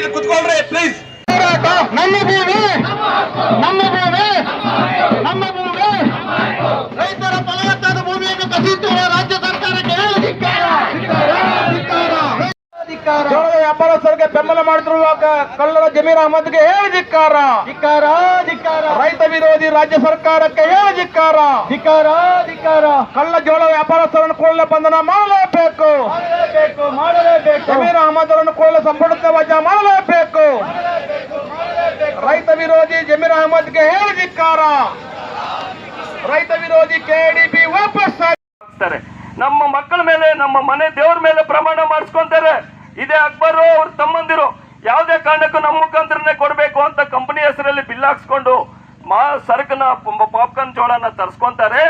ಇಲ್ಲಿ ಕುತ್ಕೊಳ್ರಿ ಪ್ಲೀಸ್ ನಮ್ಮ ಭೂಮಿ ನಮ್ಮ ಭೂಮಿ ನಮ್ಮ ಭೂಮಿ. ರೈತರ ಫಲವತ್ತಾದ ಭೂಮಿಯನ್ನು ಕಸಿಯುತ್ತಿರುವ ರಾಜ್ಯ ಸರ್ಕಾರಕ್ಕೆ ಜೋಳದ ವ್ಯಾಪಾರ ಸರ್ಗೆ ಬೆಂಬಲ ಮಾಡುತ್ತಿರುವ ಕಳ್ಳರ ಜಮೀರ್ ಅಹಮದ್ಗೆ ಹೇಳಿ ಧಿಕ್ಕಾರ. ಧಿಕ್ಕಾರ ಧಿಕ್ಕಾರ. ರೈತ ವಿರೋಧಿ ರಾಜ್ಯ ಸರ್ಕಾರಕ್ಕೆ ಹೇಳಿ ಧಿಕ್ಕಾರ. ಧಿಕ್ಕಾರ ಧಿಕ್ಕಾರ. ಕಳ್ಳ ಜೋಳ ವ್ಯಾಪಾರಸ್ಥರನ್ನು ಕೂಡಲೇ ಬಂಧನ ಮಾಡಲೇಬೇಕು. ಮಾಡಲೇಬೇಕು ಮಾಡಲೇ ಜಮೀರ್ ಅಹಮದ್ರನ್ನು ಕೂಡಲೇ ಸಂಪುಟಕ್ಕೆ ವಜಾ ಮಾಡಲೇಬೇಕು. ರೈತ ವಿರೋಧಿ ಜಮೀರ್ ಅಹಮದ್ಗೆ ಹೇಳಿದಿಕ್ಕಾರ ರೈತ ವಿರೋಧಿ ಕೆಡಿಪಿ ವಾಪಸ್ ನಮ್ಮ ಮಕ್ಕಳ ಮೇಲೆ, ನಮ್ಮ ಮನೆ ದೇವ್ರ ಮೇಲೆ ಪ್ರಮಾಣ ಮಾಡಿಸ್ಕೊಂತಾರೆ. ಇದೇ ಅಕ್ಬರು ಅವ್ರ ತಮ್ಮಂದಿರು. ಯಾವುದೇ ಕಾರಣಕ್ಕೂ ನಮ್ಮ ಮುಖಾಂತರನೇ ಕೊಡಬೇಕು ಅಂತ ಕಂಪನಿ ಹೆಸರಲ್ಲಿ ಬಿಲ್ ಹಾಕ್ಸ್ಕೊಂಡು ಮಾ ಸರಕನ್ನ ಪಾಪ್ಕಾರ್ನ್ ಜೋಳನ ತರಿಸ್ಕೊಂತಾರೆ.